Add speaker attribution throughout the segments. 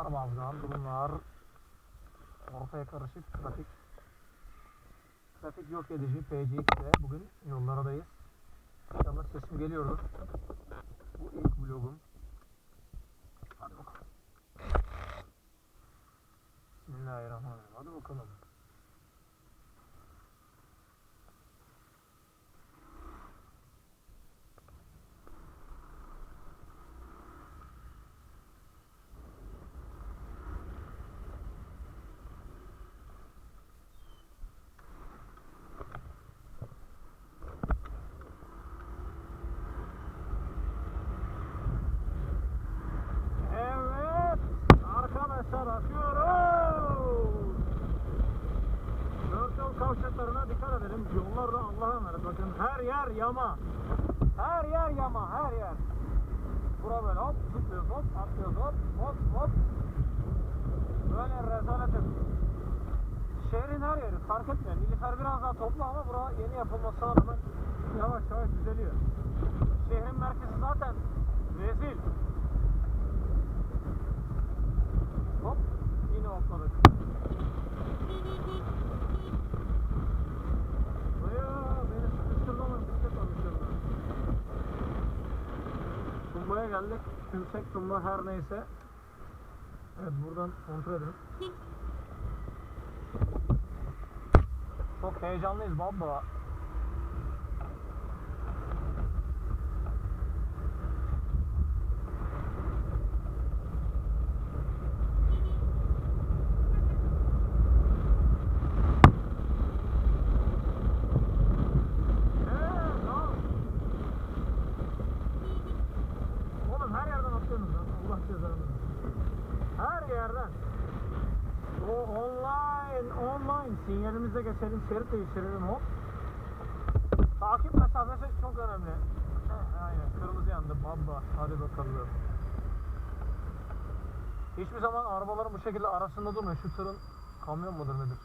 Speaker 1: Darmazgan durumlar. Ortaya karışık trafik. Trafik yok edici PCX'de bugün yollardayız. İnşallah sesim geliyordur. Bu ilk vlogum. Hadi bakalım. Bismillahirrahmanirrahim. Hadi bakalım. Edelim. Yollarda Allah'a emanet. Bakın her yer yama. Her yer yama. Her yer. Bura böyle hop zıplıyoruz hop atlıyoruz hop hop hop. Böyle rezalet yapıyoruz. Şehrin her yeri fark etmiyor. Nilüfer biraz daha toplu ama bura yeni yapılmasına rağmen yavaş yavaş düzeliyor. Şehrin merkezi zaten rezil. Hop yine hopladık. Tumbaya geldik. Tümsek tumba her neyse. Evet buradan kontrol edelim. Çok heyecanlıyız baba. Evet, tamam. Oğlum her yerden atıyorsunuz lan. Allah cezanı versin. Her yerden. O online, online. Sinyalimize geçelim, şerit değiştirelim hop. Takip mesafesi çok önemli. Heh, aynen, kırmızı yandı baba. Hadi bakalım. Hiçbir zaman arabaların bu şekilde arasında durmuyor. Şu tırın kamyon mudur nedir?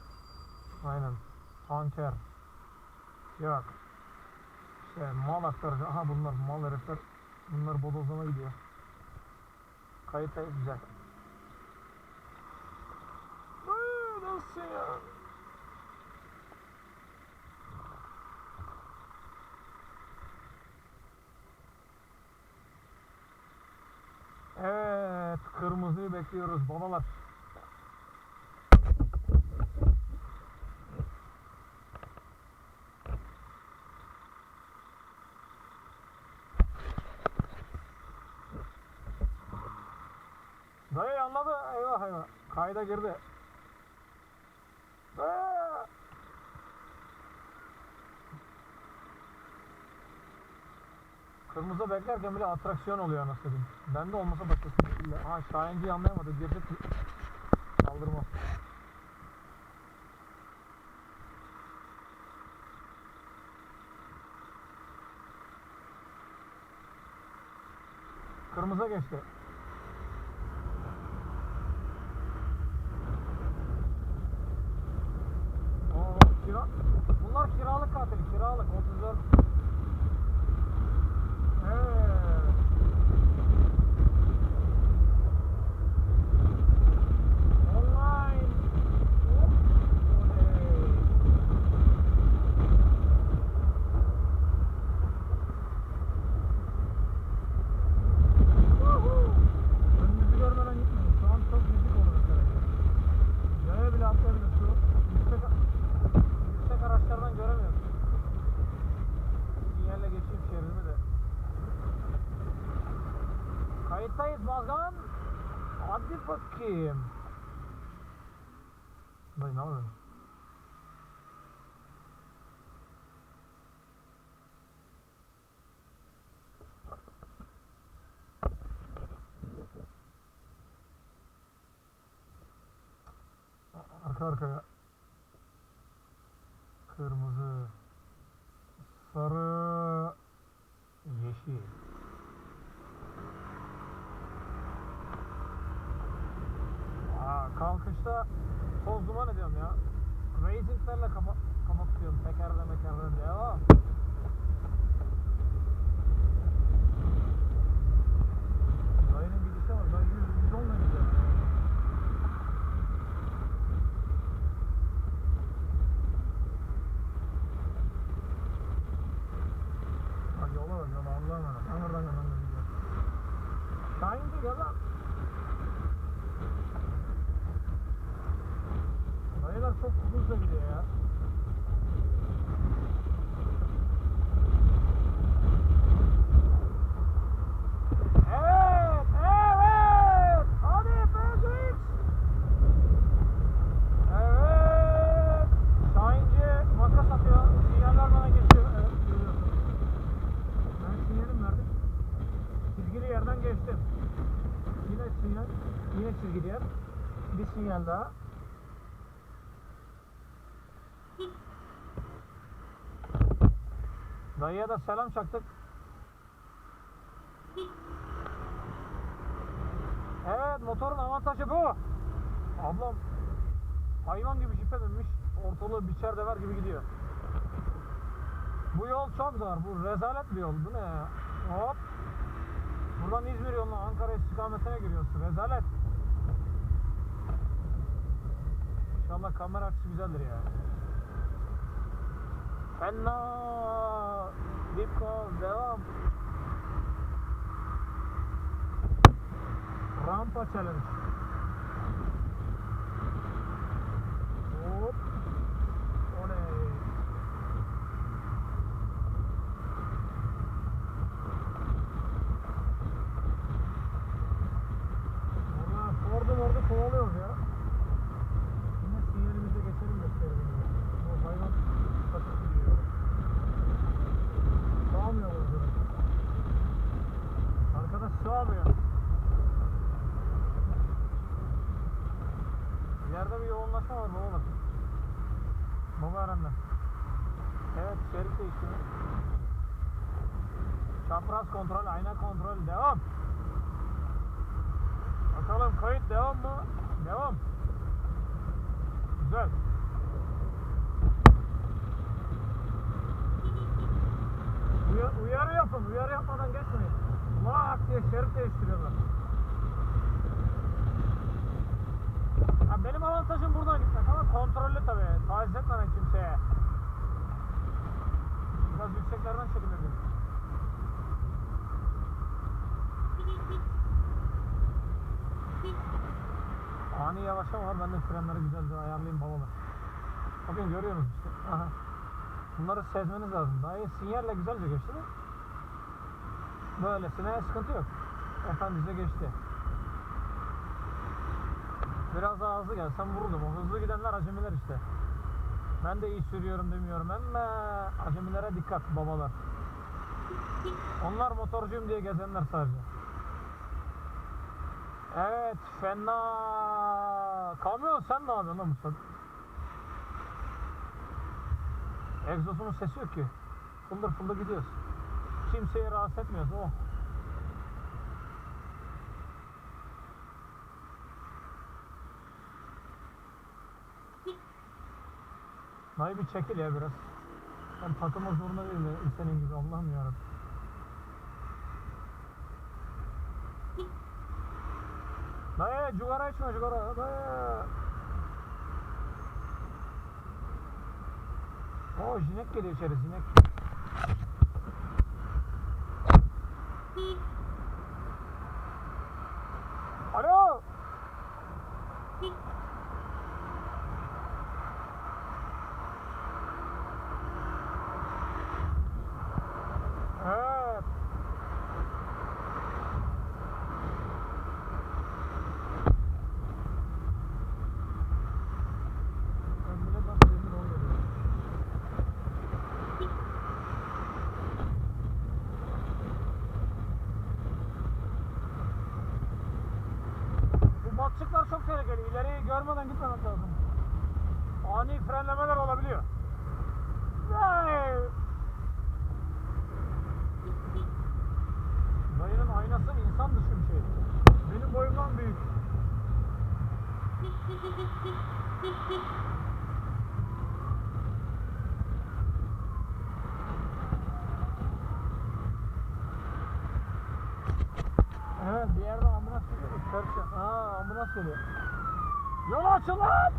Speaker 1: Aynen. Tanker. Yok. İşte mal aktarıcı. Aha bunlar mal herifler. Bunlar bodozlama gidiyor. Kayıttayız güzel. Nasıl ya? Evet, kırmızıyı bekliyoruz babalar. Dayı anladı. Eyvah eyvah. Kayda girdi. Dayı. Kırmızı beklerken bile atraksiyon oluyor anasını satayım. Bende olmasa başkası. illa- Ha Şahinci'yi anlayamadı. Girdi. Kaldırma. Kırmızı geçti. Oo, kira... Bunlar kiralık katil, kiralık 34. Evet. Online. Hop. Oley. Woohoo. Önünüzü görmeden gitmeyin. Şu an çok yüksek olur mesela. Yaya bile atlayabilir. Şu yüksek, yüksek araçlardan göremiyoruz. Sinyalle geçeyim şeridimi de. Kayıttayız Mazgan. Hadi bakayım. Dayı ne yapıyorsun? Arka arkaya. Kırmızı. Sarı. Yeşil. Aa, kalkışta toz duman ediyorum ya. Racing'lerle kafa, kafa tutuyorum. Tekerle mekerle. Devam. Dayının gidişe bak. Dayı 100, 110 ne güzel. Çok hızlı gidiyor ya. Evet, evet. Hadi Pezix. Evet. Şahinci makas atıyor. Sinyaller bana geçiyor. Evet, görüyorsun. Ben sinyalim verdim. Çizgili yerden geçtim. Yine sinyal, yine çizgili yer. Bir sinyal daha. Dayıya da selam çaktık. Evet motorun avantajı bu. Ablam hayvan gibi jipe binmiş. Ortalığı biçer dever gibi gidiyor. Bu yol çok zor. Bu rezalet bir yol. Bu ne ya? Hop. Buradan İzmir yoluna Ankara istikametine giriyorsun. Rezalet. İnşallah kamera açısı güzeldir ya. Fena. Dip call. Devam. Rampa challenge. Hop. Çapraz kontrol, ayna kontrol, devam. Bakalım kayıt devam mı? Devam. Güzel. Uya- uyarı yapın, uyarı yapmadan geçmeyin. Lak diye şerit değiştiriyorlar. Ha, benim avantajım buradan gitmek ama kontrollü tabii. Taciz etmeden kimseye. Biraz yükseklerden çekilirdim. Ani yavaşlama var. Ben de frenleri güzelce ayarlayayım babalar. Bakın görüyorsunuz işte. Aha. Bunları sezmeniz lazım. Daha iyi sinyalle güzelce geçti de. Böylesine sıkıntı yok. Efendimiz'e geçti. Biraz daha hızlı gelsem vururdum. O hızlı gidenler acemiler işte. Ben de iyi sürüyorum demiyorum ama acemilere dikkat babalar. Onlar motorcuyum diye gezenler sadece. Evet fena. Kamyon sen ne yapıyorsun lan Mustafa? Egzozumun sesi yok ki. Fıldır fıldır gidiyoruz. Kimseyi rahatsız etmiyoruz. Oh. Dayı bir çekil ya biraz. Ben takılma zorunda değilim. Senin gibi Allah'ım yarabbim. Dayı cigara içme cigara. Dayı. O jinek geliyor içeri jinek. Alo. Evet. Ben bile bak emin olmadım. Bu batçıklar çok tehlikeli. İleriyi görmeden gitmemek lazım. Ani frenlemeler olabiliyor. Vay! Dayının aynası insan dışı bir şey. Benim boyumdan büyük. Evet bir yerde ambulans geliyor. Karşı. Aa ambulans geliyor. Yol açın lan!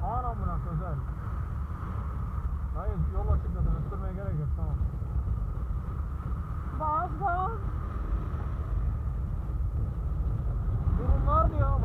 Speaker 1: Kaan ambulans özel. Hayır yol açık zaten. Öttürmeye gerek yok tamam. Bas bas. Var diyor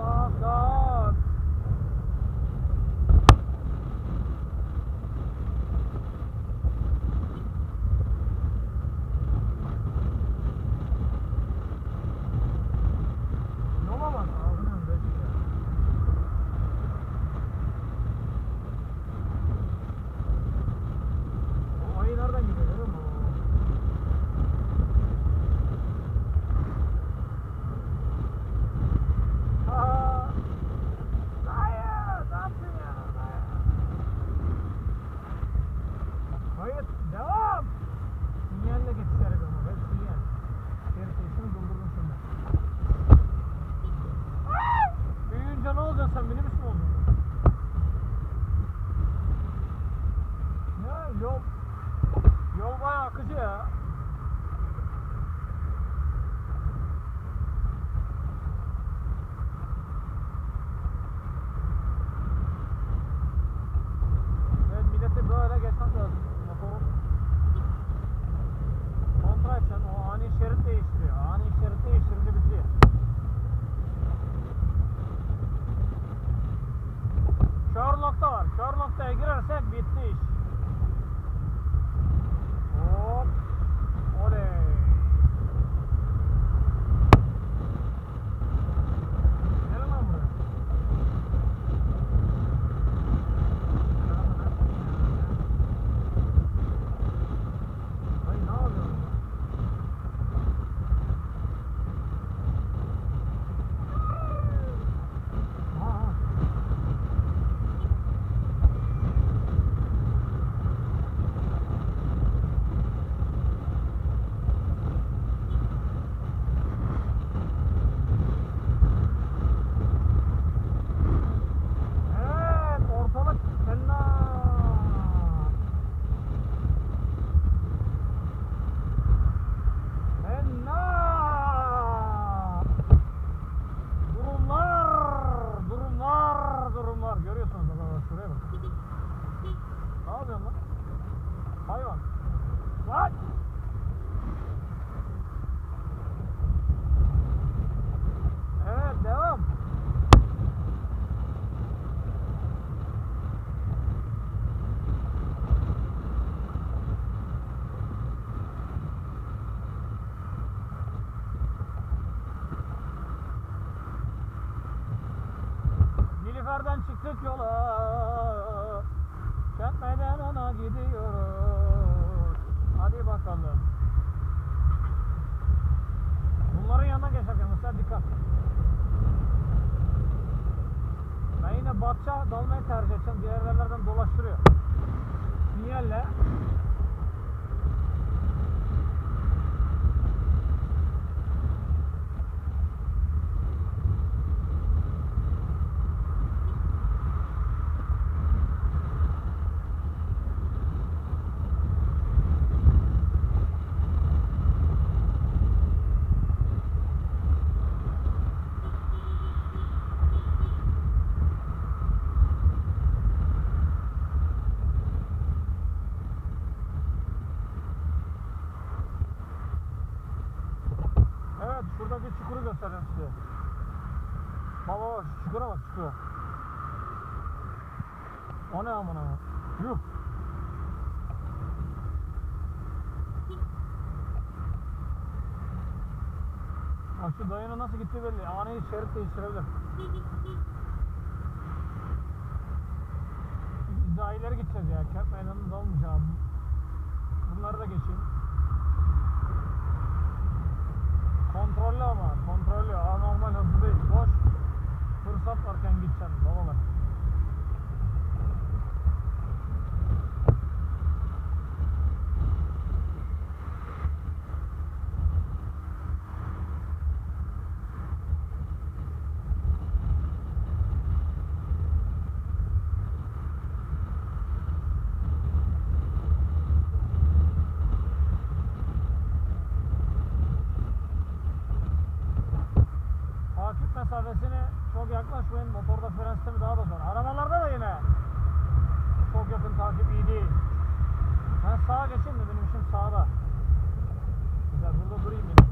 Speaker 1: çıktık yola. Çekmeden ona gidiyoruz. Hadi bakalım. Bunların yanına geçerken mesela dikkat. Ben yine batça dalmayı tercih edeceğim. Diğer yerlerden dolaştırıyor. Sinyelle Evet şuradaki çukuru göstereceğim size. Baba bak çukura bak çukura. O ne amına? Yuh. Bak şu dayının nasıl gitti belli. Ani şerit değiştirebilir. Biz daha ileri gideceğiz ya. Kent meydanında olmayacağım. Bunları da geçeyim. Kontrollü ama kontrollü. Anormal hızlı değil. Boş. Fırsat varken gideceksin babalar. Takip mesafesine çok yaklaşmayın. Motorda fren sistemi daha da zor. Arabalarda da yine çok yakın takip iyi değil. Ben sağa geçeyim de benim işim sağda. Güzel burada durayım benim.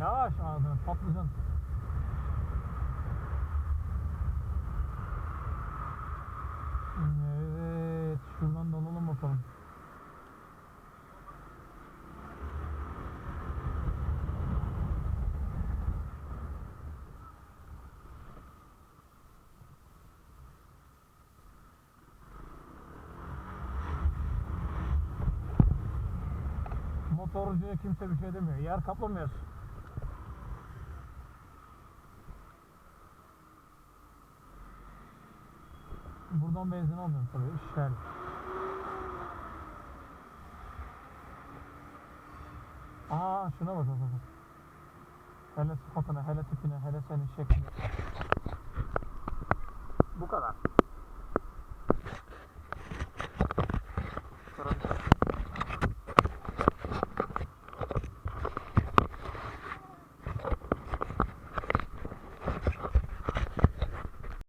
Speaker 1: Yavaş ağzına patlıcan. Motor diye kimse bir şey demiyor. Yer kaplamıyor. Buradan benzin almıyorum tabii. Şer. Aa şuna bak bak bak. Hele sıfatına, hele tipine, hele senin şekline. Bu kadar.